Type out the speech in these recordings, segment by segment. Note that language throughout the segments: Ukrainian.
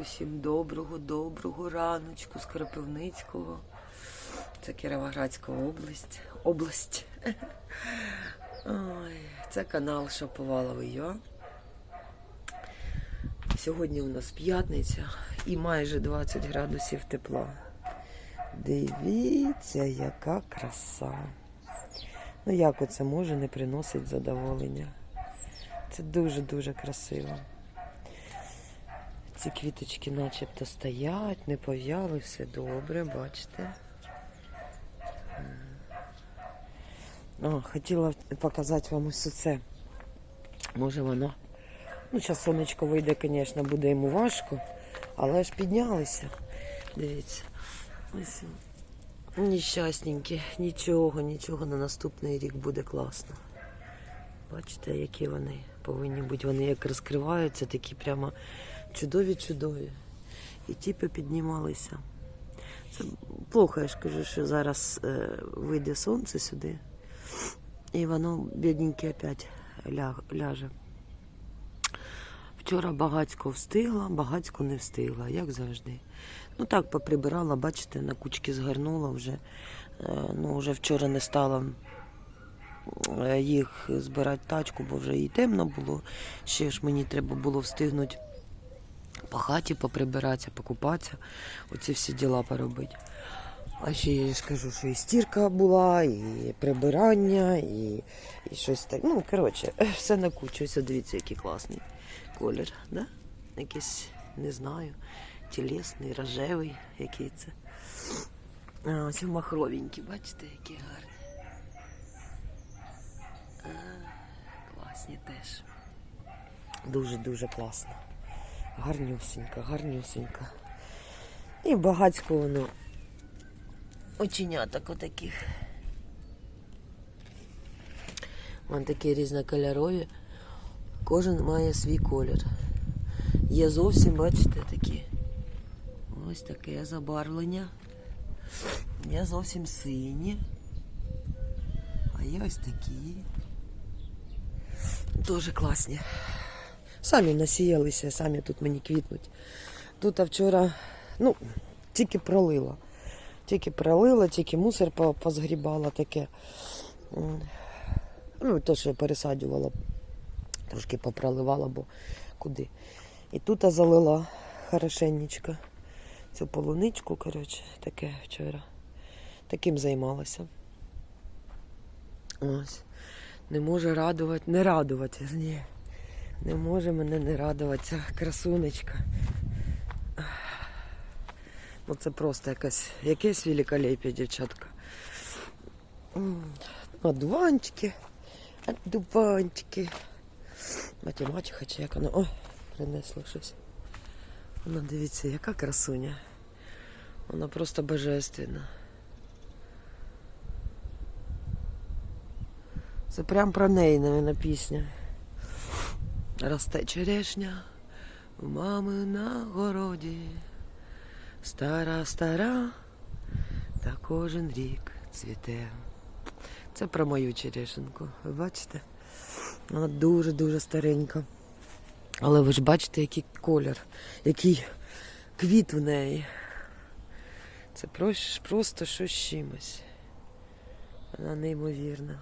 Усім доброго, доброго раночку з Кропивницького. Це Кіровоградська область. область. Ой, це канал Шаповалова Я. Сьогодні у нас п'ятниця і майже 20 градусів тепла. Дивіться, яка краса. Ну як оце може не приносить задоволення? Це дуже-дуже красиво. Ці квіточки начебто стоять, не пов'яли, все добре, бачите. О, хотіла показати вам ось це. Може воно. Ну, зараз сонечко вийде, звісно, буде йому важко, але ж піднялися. Дивіться. Ось. Нещасненькі, нічого, нічого на наступний рік буде класно. Бачите, які вони повинні бути. Вони як розкриваються, такі прямо чудові-чудові. І тіпи піднімалися. Це плохо, я ж кажу, що зараз е, вийде сонце сюди, і воно бідненьке опять ля- ляже. Вчора багацько встигла, багацько не встигла, як завжди. Ну так поприбирала, бачите, на кучки згорнула вже. Е, Ну, вже вчора не стала е, їх збирати тачку, бо вже і темно було. Ще ж мені треба було встигнути по хаті поприбиратися, покупатися, оці всі діла поробити. А ще я ж кажу, що і стірка була, і прибирання, і, і щось так. Ну, коротше, все на дивіться, який класний колір, да? Якийсь, не знаю, тілесний, рожевий, який це. А, ось махровенький, бачите, які гарні. А, класні теж. Дуже-дуже класно. Гарнюсенька, гарнюсенька. І багацько воно оченяток отаких. Вон такі різнокольорові. Кожен має свій колір. Є зовсім, бачите, такі. Ось таке забарвлення. Є зовсім сині. А є ось такі. Дуже класні. Самі насіялися, самі тут мені квітнуть. Тут вчора, ну, тільки пролила. Тільки пролила, тільки мусор позгрібала таке. Ну, то, що пересаджувала, трошки попроливала, бо куди. І тут залила хорошенечко. Цю полуничку, коротше, таке вчора. Таким займалася. Ось. Не може радувати, не радувати, ні. Не може мене не радувати ця красунечка. Ну це просто якась, якесь великолепие, дівчатка. Одуванчики, одуванчики. Математика чи як воно. О, принесло щось. Вона дивіться, яка красуня. Вона просто божественна. Це прям про неї, навіть, пісня. Росте черешня в мами на городі. Стара, стара, та кожен рік цвіте. Це про мою черешенку. Ви бачите? Вона дуже-дуже старенька. Але ви ж бачите, який колір, який квіт в неї. Це просто щось чимось. Вона неймовірна.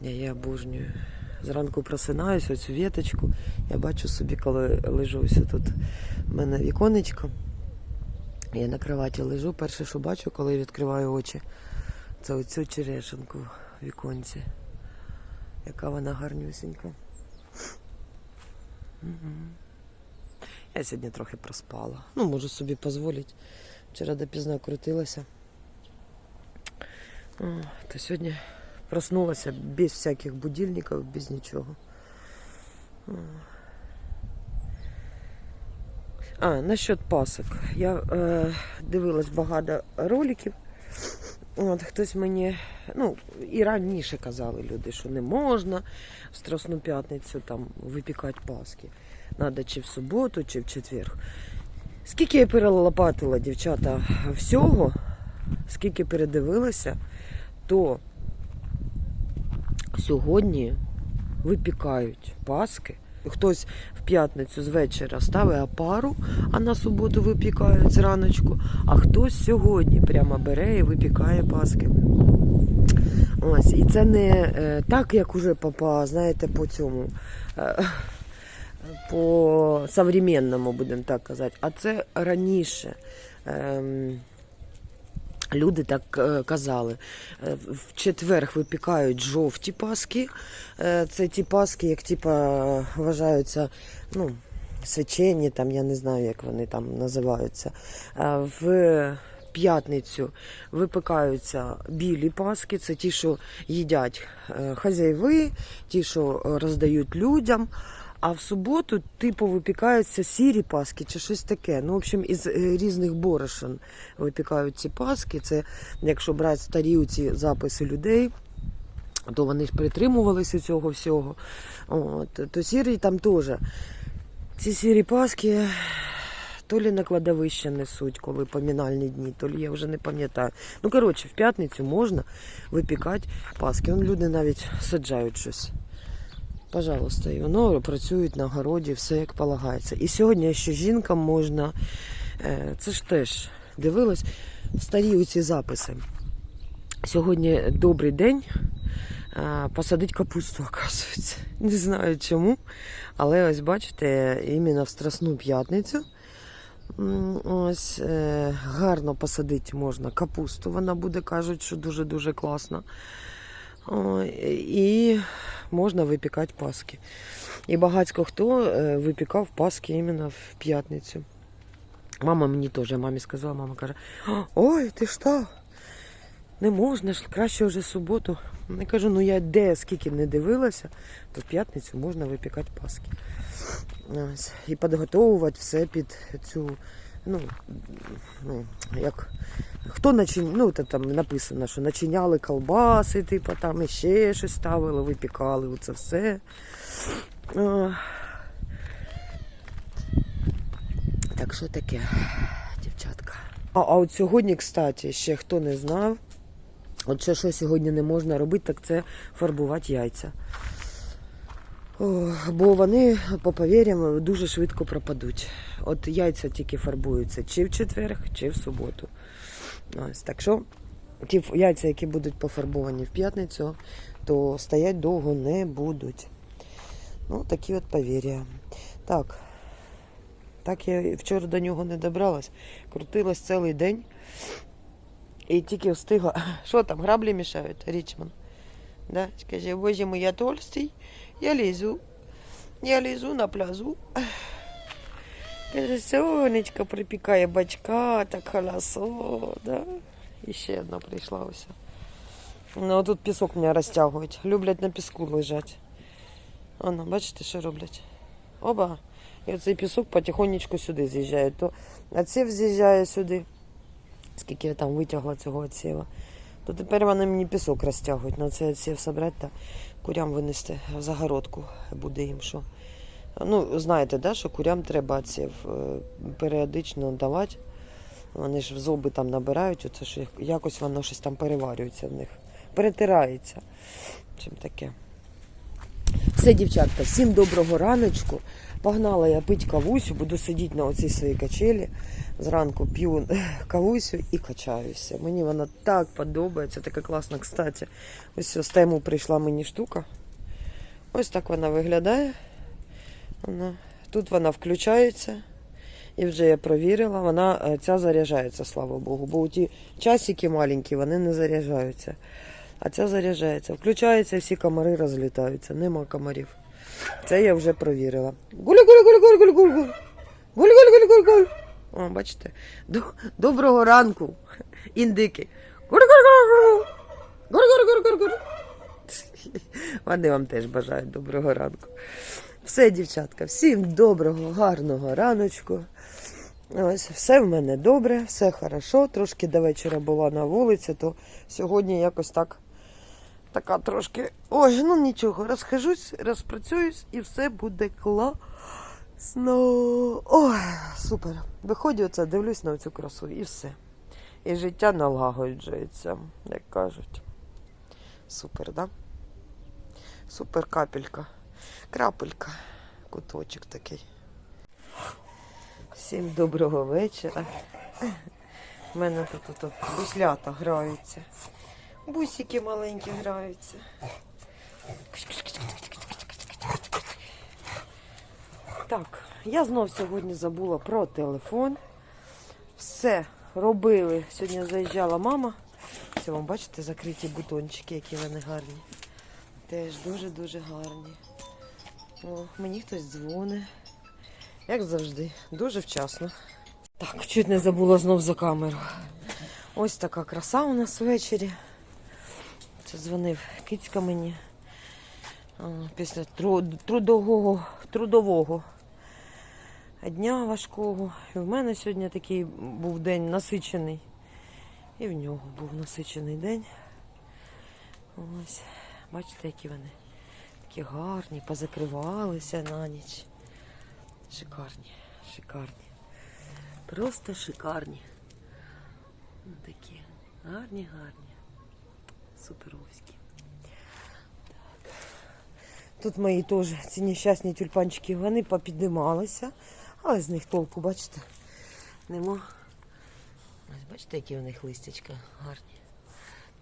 Я її обожнюю. Зранку просинаюся, оцю віточку. Я бачу собі, коли лежу ось тут в мене віконечко. Я на кроваті лежу. Перше, що бачу, коли відкриваю очі, це оцю черешенку в віконці. Яка вона гарнюсенька. Мгм. Я сьогодні трохи проспала. Ну, можу собі дозволити. Вчора допізно крутилася. О, то сьогодні проснулася без всяких будильників, без нічого. А, насчет пасок. Я е, дивилась багато роликів. От, хтось мені, ну, і раніше казали люди, що не можна в Страсну п'ятницю там випікати паски. Надо чи в суботу, чи в четвер. Скільки я перелопатила, дівчата, всього, скільки передивилася, то сьогодні випікають паски хтось в п'ятницю з вечора ставить опару, а на суботу випікають зраночку, а хтось сьогодні прямо бере і випікає паски. Ось, і це не е, так, як уже папа, знаєте, по цьому. е, по современному, будемо так казати. А це раніше. Люди так е, казали. Е, В четвер випікають жовті паски. Е, Це ті паски, як типа вважаються, ну, свячені, там, я не знаю, як вони там називаються. В п'ятницю випікаються білі паски, це ті, що їдять хазяїви, ті, що роздають людям. А в суботу, типу, випікаються сірі паски чи щось таке. Ну, в общем, із е, різних борошен випікають ці паски. Це якщо брати старі ці записи людей, то вони ж притримувалися цього всього. От, то сірі там теж. Ці сірі паски то лі на кладовище несуть, коли помінальні дні, то лі я вже не пам'ятаю. Ну, коротше, в п'ятницю можна випікати паски. Вон люди навіть саджають щось. Пожалуйста, і воно працюють на городі, все як полагається. І сьогодні ще жінкам можна, е, це ж теж дивилась, старі ці записи. Сьогодні добрий день. е, Посадить капусту, оказується. Не знаю чому. Але ось бачите, іменно в Страсну п'ятницю. Ось е, гарно посадити можна капусту. Вона буде, кажуть, що дуже-дуже класно. І можна випікати паски. І багатько хто е, випікав паски іменно в п'ятницю. Мама мені теж, мамі сказала, мама каже: Ой, ти що? Не можна ж, краще вже суботу. Я кажу, ну я де скільки не дивилася, то в п'ятницю можна випікати паски. Ось. І підготовувати все під цю, ну, ну як Хто начин... ну, то там написано, що начиняли колбаси, типу, там ще щось ставили, випікали, оце все. Так що таке, дівчатка. А, а от сьогодні, кстати, ще хто не знав, от що, що сьогодні не можна робити, так це фарбувати яйця. Бо вони, по повір'ям, дуже швидко пропадуть. От яйця тільки фарбуються чи в четвер, чи в суботу. Ось, так що ті яйця, які будуть пофарбовані в п'ятницю, то стоять довго не будуть. Ну, такі от повір'я. Так. Так я вчора до нього не добралась. Крутилась цілий день. І тільки встигла. Що там, граблі мішають, Річман? Да? Скажи, боже мой, я толстий, я лізу. Я лізу на. Каже, сонечко припікає бачка, так холосо, да? І ще одна прийшла ось. Ну, тут пісок мене розтягують. Люблять на піску лежати. Воно, бачите, що роблять? Оба. І оцей пісок потихонечку сюди з'їжджає. То отсів з'їжджає сюди. Скільки я там витягла цього отсіва. То тепер вони мені пісок розтягують. На цей отсів собрати курям винести в загородку. Буде їм що. Ну, знаєте, да, що курям треба ців е, періодично давати. Вони ж в зуби там набирають, оце що якось воно щось там переварюється в них. Перетирається. Чим таке. Все, дівчатка, всім доброго раночку. Погнала я пить кавусю, буду сидіти на оцій своїй качелі. Зранку п'ю кавусю і качаюся. Мені вона так подобається, така класна. Кстати, ось з тему прийшла мені штука. Ось так вона виглядає. Вона, тут вона включається. І вже я провірила, вона е, ця заряджається, слава Богу. Бо ті часики маленькі, вони не заряджаються. А ця заряджається. Включається, всі комари розлітаються. Нема комарів. Це я вже провірила. гулі гулі о, бачите? Доброго ранку, індики. Вони вам теж бажають доброго ранку. Все, дівчатка, всім доброго, гарного раночку. Ось, Все в мене добре, все хорошо. Трошки до вечора була на вулиці, то сьогодні якось так така трошки. Ой, ну нічого, розхожусь, розпрацююсь і все буде класно. Ой, супер. Виходжу оце, дивлюсь на цю красу і все. І життя налагоджується, як кажуть. Супер, да? Супер капелька. Крапелька. куточок такий. Всім доброго вечора. У мене тут, тут буслята граються. Бусики маленькі граються. Так, я знов сьогодні забула про телефон. Все робили. Сьогодні заїжджала мама. Це вам бачите закриті бутончики, які вони гарні. Теж дуже-дуже гарні. О, мені хтось дзвонить. Як завжди, дуже вчасно. Так, чуть не забула знов за камеру. Ось така краса у нас ввечері. Це дзвонив кицька мені. Після трудового, трудового дня важкого. І в мене сьогодні такий був день насичений. І в нього був насичений день. Ось, бачите, які вони такі гарні, позакривалися на ніч. Шикарні, шикарні. Просто шикарні. Такі гарні, гарні. Суперовські. Так. Тут мої теж ці нещасні тюльпанчики, вони попіднімалися, але з них толку, бачите, нема. Ось бачите, які в них листячка гарні.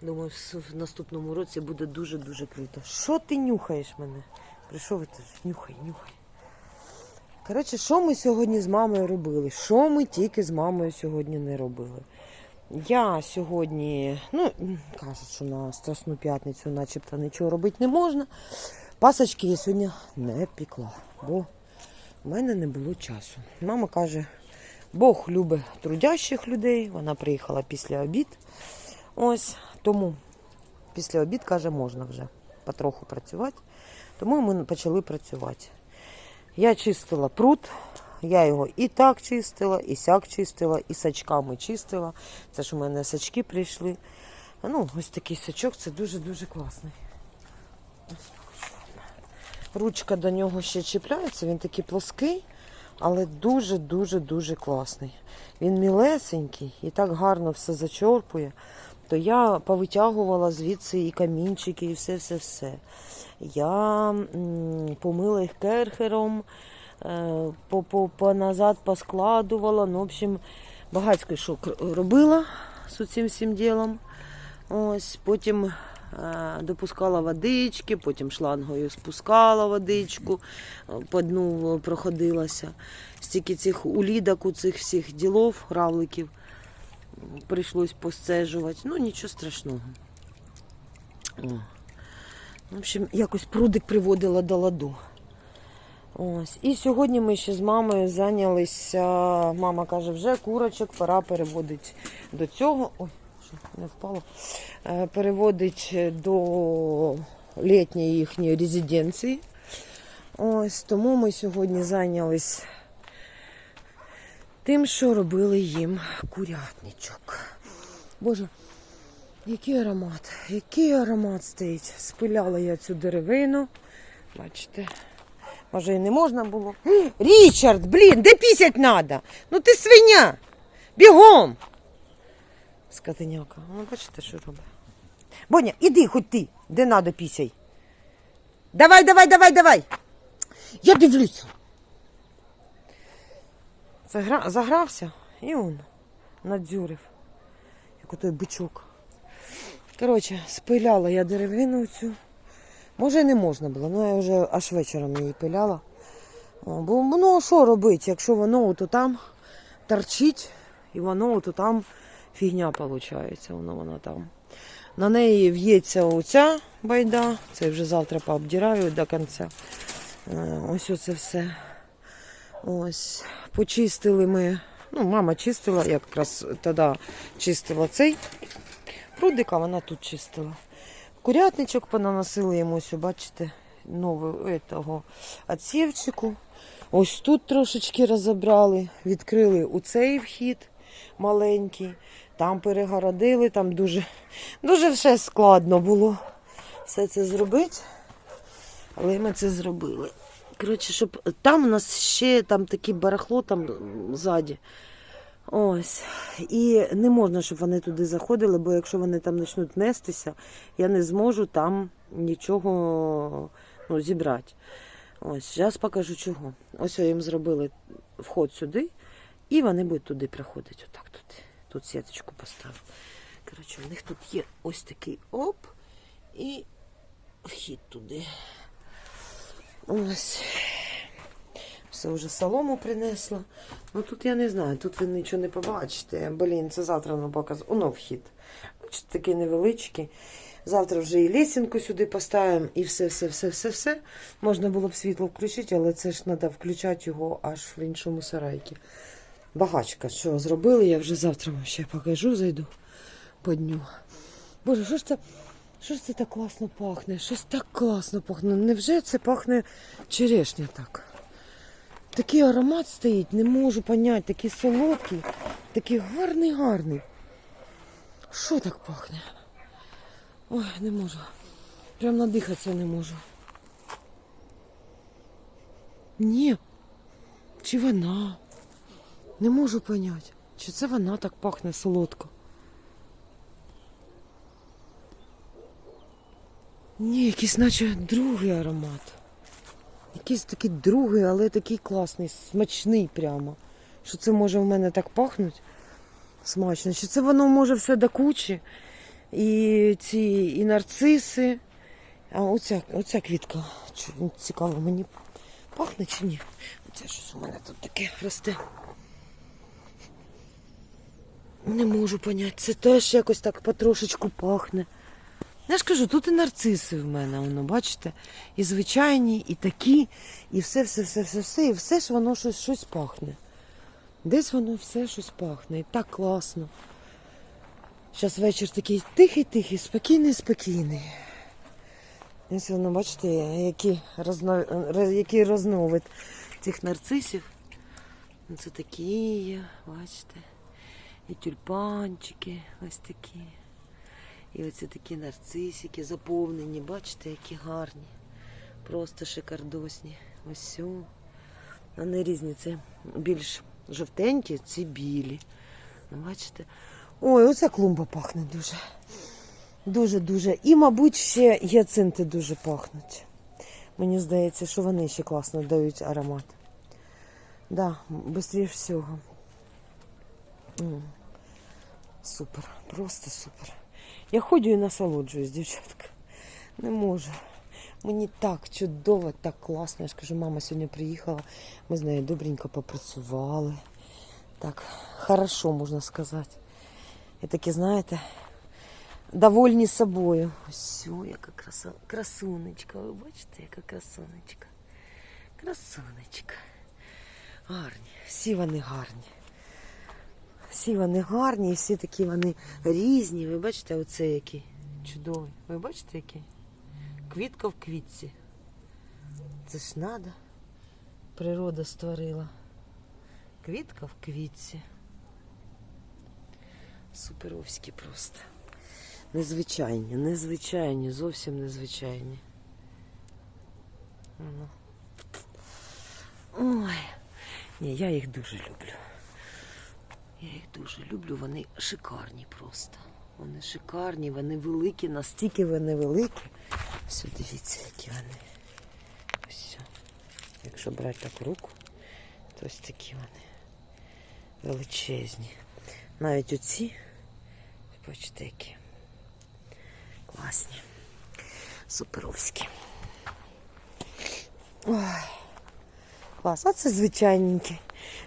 Думаю, в наступному році буде дуже-дуже круто. Що ти нюхаєш мене? Прийшов теж нюхай, нюхай. Коротше, що ми сьогодні з мамою робили? Що ми тільки з мамою сьогодні не робили? Я сьогодні, ну, кажуть, що на Страсну п'ятницю начебто нічого робити не можна. Пасочки я сьогодні не пекла, бо в мене не було часу. Мама каже, Бог любить трудящих людей. Вона приїхала після обід. Ось тому після обід, каже, можна вже потроху працювати. Тому ми почали працювати. Я чистила пруд, я його і так чистила, і сяк чистила, і сачками чистила. Це ж у мене сачки прийшли. Ну, ось такий сачок, це дуже-дуже класний. Ручка до нього ще чіпляється, він такий плоский, але дуже-дуже-дуже класний. Він мілесенький і так гарно все зачорпує. То я повитягувала звідси і камінчики, і все-все-все. Я м, помила їх керхером, е, назад поскладувала. Ну, в общем, багатько що робила з цим всім ділом. Ось, потім допускала водички, потім шлангою спускала водичку, е, по дну проходилася. Стільки цих улідок, у цих всіх ділов, равликів прийшлось посцежувати. Ну, нічого страшного. О. В общем, якось прудик приводила до ладу. Ось. І сьогодні ми ще з мамою зайнялися. Мама каже, вже курочок пора переводити до цього. Ой, не впало. Е, Переводить до літньої їхньої резиденції. Ось тому ми сьогодні зайнялись тим, що робили їм курятничок. Боже, який аромат, який аромат стоїть. Спиляла я цю деревину. Бачите, може і не можна було. Річард, блін, де пісять треба? Ну ти свиня! Бігом! Скотиняка. Ну, бачите, що робить. Боня, іди хоч ти, де надо пісяй. Давай, давай, давай, давай. Я дивлюся. Загра... Загрався і он надзюрив, як отой бичок. Коротше, спиляла я деревину цю. Може і не можна було, ну я вже аж вечором її пиляла. Бо ну а що робити, якщо воно ото там торчить, і воно ото там фігня виходить, воно воно там. На неї в'ється оця байда, це вже завтра пообдираю до кінця. Е, Ось оце все. Ось, почистили ми. Ну, мама чистила, якраз тоді чистила цей прудик, а вона тут чистила. Курятничок понаносили йому, ось, бачите, нового этого отсівчику. Ось тут трошечки розібрали, відкрили у цей вхід маленький, там перегородили, там дуже, дуже все складно було все це зробити. Але ми це зробили. Коротше, щоб там у нас ще там таке барахло там ззаді. Ось. І не можна, щоб вони туди заходили, бо якщо вони там почнуть нестися, я не зможу там нічого ну, зібрати. Ось, зараз покажу чого. Ось я їм зробили вход сюди, і вони будуть туди приходити. Отак тут. Тут сіточку поставив. Коротше, у них тут є ось такий оп і вхід туди. Ось. Все вже солому принесла. Ну тут я не знаю, тут ви нічого не побачите. Блін, це завтра воно показує. Воно вхід. Бачите, такий невеличкий. Завтра вже і лесінку сюди поставимо, і все, все, все, все, все. Можна було б світло включити, але це ж треба включати його аж в іншому сарайці. Багачка, що зробили, я вже завтра вам ще покажу, зайду по дню. Боже, що ж це? Що ж це так класно пахне? Щось так класно пахне. Невже це пахне черешня так? Такий аромат стоїть, не можу поняти, такий солодкий, такий гарний, гарний. Що так пахне? Ой, не можу. Прям надихатися не можу. Ні. Чи вона? Не можу поняти. Чи це вона так пахне солодко? Ні, якийсь наче другий аромат. Якийсь такий другий, але такий класний, смачний прямо. Що це може в мене так пахнуть? Смачно. Чи це воно може все до кучі? І ці і нарциси. А оця, оця квітка. Цікаво, мені пахне чи ні? Оце щось у мене тут таке росте. Не можу поняти. Це теж якось так потрошечку пахне. Я ж кажу, тут і нарциси в мене, воно, бачите? І звичайні, і такі, і все, все, все, все, все, і все ж воно щось, щось пахне. Десь воно все щось пахне. І так класно. Зараз вечір такий тихий-тихий, спокійний, спокійний. Ось воно, бачите, які розно... який розновид цих нарцисів. Це такі, бачите. І тюльпанчики ось такі. І оці такі нарцисики заповнені, бачите, які гарні. Просто шикардосні. Ось. Вони різні. Це більш жовтенькі, ці білі. Бачите? Ой, оця клумба пахне дуже. Дуже-дуже. І, мабуть, ще гіацинти дуже пахнуть. Мені здається, що вони ще класно дають аромат. Да, швидше всього. Супер, просто супер. Я ходжу і насолоджуюсь, дівчатка. Не можу. Мені так чудово, так класно. Я ж кажу, мама сьогодні приїхала. Ми з нею добренько попрацювали. Так, хорошо, можна сказати. І такі, знаєте, довольні собою. Ось, яка краса... красунечка. Ви бачите, яка красунечка. Красунечка. Гарні. Всі вони гарні. Всі вони гарні, всі такі вони різні. Ви бачите, оце який чудовий. Ви бачите, який? Квітка в квітці. Це ж надо. Природа створила. Квітка в квітці. Суперовські просто. Незвичайні, незвичайні, зовсім незвичайні. Ну. Ой. Ні, я їх дуже люблю. Я їх дуже люблю, вони шикарні просто. Вони шикарні, вони великі, настільки вони великі. Все, дивіться, які вони. Все. Якщо брати так руку, то ось такі вони величезні. Навіть оці, бачите, які класні. Суперовські. Ой. Клас, а це звичайненькі.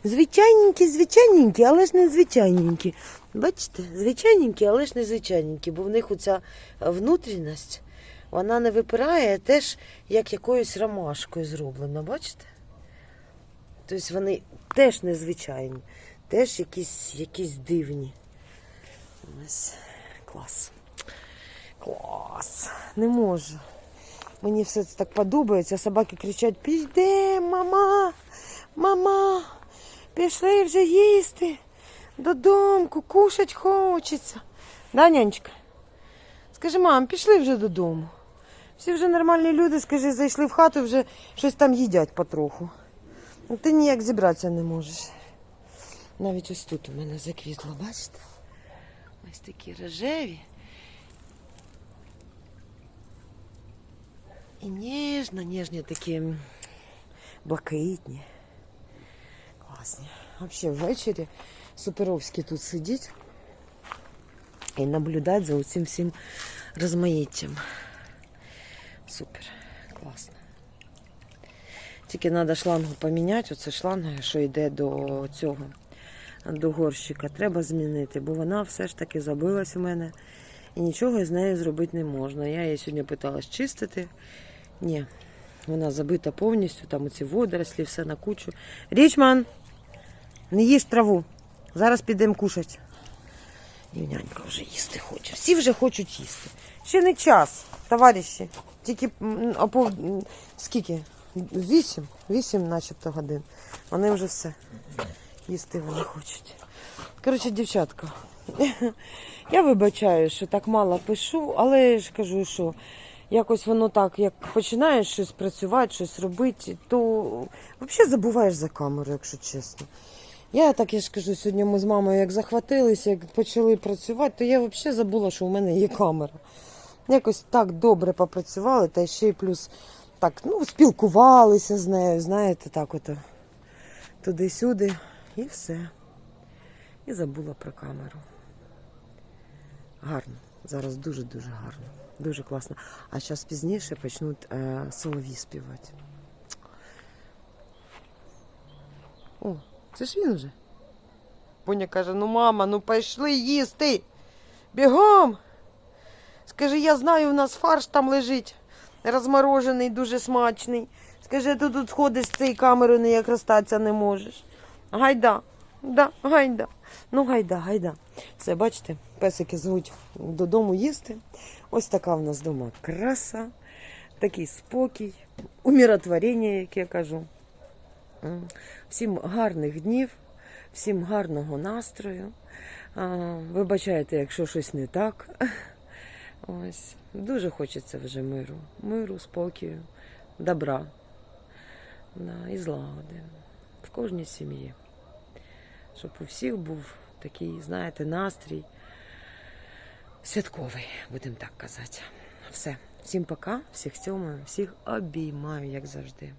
Звичайненькі, звичайненькі, але ж не звичайненькі. Бачите, звичайненькі, але ж не звичайненькі, бо в них оця внутрішність, вона не випирає, теж як якоюсь ромашкою зроблена, бачите? Тобто вони теж незвичайні, теж якісь, якісь дивні. Ось клас. Клас. Не можу. Мені все це так подобається. Собаки кричать: піде, мама, мама, пішли вже їсти. Додому, кушать хочеться. Да, нянечка? Скажи, мам, пішли вже додому. Всі вже нормальні люди, скажи, зайшли в хату, вже щось там їдять потроху. Ну, Ти ніяк зібратися не можеш. Навіть ось тут у мене заквітло, бачите? Ось такі рожеві. І ніжно, ніжні такі блакитні. Класні. Взагалі ввечері Суперовський тут сидіть і наблюдати за цим всім розмаїттям. Супер, класно. Тільки треба шлангу поміняти, оце шланга, що йде до цього, до горщика. Треба змінити, бо вона все ж таки забилась у мене і нічого з нею зробити не можна. Я її сьогодні питалась чистити. Ні, вона забита повністю, там оці водорослі, все на кучу. Річман, не їж траву. Зараз підемо кушати. Нянька вже їсти хоче. Всі вже хочуть їсти. Ще не час, товариші. Тільки м, скільки? Вісім? Вісім начебто годин. Вони вже все. Їсти вони хочуть. Коротше, дівчатка, я вибачаю, що так мало пишу, але я ж кажу, що якось воно так, як починаєш щось працювати, щось робити, то взагалі забуваєш за камеру, якщо чесно. Я так я ж кажу, сьогодні ми з мамою як захватилися, як почали працювати, то я взагалі забула, що у мене є камера. Якось так добре попрацювали, та ще й плюс так, ну, спілкувалися з нею, знаєте, так от туди-сюди, і все. І забула про камеру. Гарно. Зараз дуже-дуже гарно. Дуже класно. А зараз пізніше почнуть е, солові співати. О, це ж він вже. Поня каже: ну мама, ну пішли їсти. Бігом. Скажи, я знаю, у нас фарш там лежить. Розморожений, дуже смачний. Скажи, ти тут ходиш з цією камерою, ніяк розстатися не можеш. Гайда, да, гайда. Ну, гайда, гайда. Все, бачите, песики звуть додому їсти. Ось така в нас вдома краса, такий спокій, умиротворення, як я кажу. Всім гарних днів, всім гарного настрою. Вибачайте, якщо щось не так. Ось. Дуже хочеться вже миру. Миру, спокою, добра і злагоди в кожній сім'ї. Щоб у всіх був такий, знаєте, настрій святковий, будемо так казати. Все. Всім пока, всіх цьомаю, всіх обіймаю, як завжди.